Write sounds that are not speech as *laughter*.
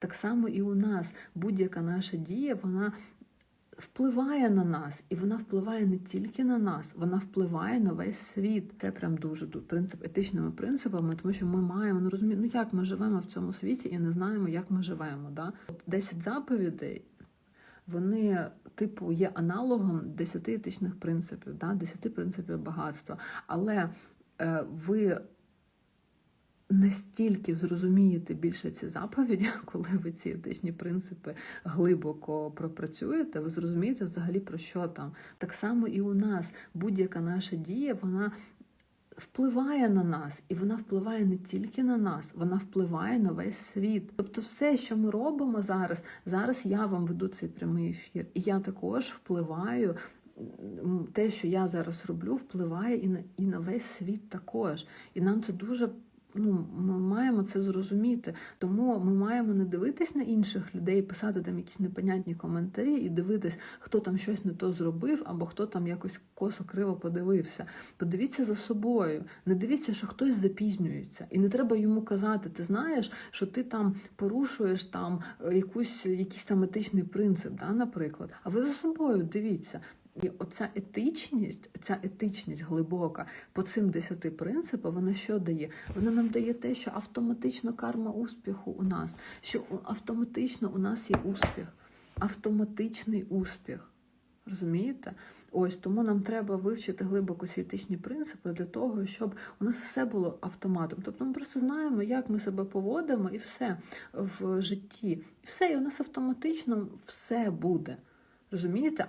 Так само і у нас будь-яка наша дія, вона впливає на нас, і вона впливає не тільки на нас, вона впливає на весь світ. Це прям дуже ду- принцип етичними принципами, тому що ми маємо ну розуміти, ну як ми живемо в цьому світі і не знаємо, як ми живемо. Да? От 10 заповідей. Вони, типу, є аналогом 10 етичних принципів, да? 10 принципів багатства. Але е, ви настільки зрозумієте більше ці заповіді, *laughs* коли ви ці етичні принципи глибоко пропрацюєте, ви зрозумієте взагалі про що там. Так само і у нас будь-яка наша дія, вона впливає на нас, і вона впливає не тільки на нас, вона впливає на весь світ. Тобто, все, що ми робимо зараз, зараз я вам веду цей прямий ефір, і я також впливаю. Те, що я зараз роблю, впливає і на і на весь світ також. І нам це дуже ну, ми маємо це зрозуміти. Тому ми маємо не дивитись на інших людей, писати там якісь непонятні коментарі і дивитись, хто там щось не то зробив, або хто там якось косо криво подивився. Подивіться за собою. Не дивіться, що хтось запізнюється, і не треба йому казати. Ти знаєш, що ти там порушуєш там е, якусь якийсь там етичний принцип, да, наприклад. А ви за собою дивіться. І оця етичність, ця етичність глибока по цим десяти принципам, вона що дає? Вона нам дає те, що автоматично карма успіху у нас, що автоматично у нас є успіх, автоматичний успіх. Розумієте? Ось тому нам треба вивчити глибоко ці етичні принципи для того, щоб у нас все було автоматом. Тобто ми просто знаємо, як ми себе поводимо, і все в житті. І все, і у нас автоматично все буде. Розумієте?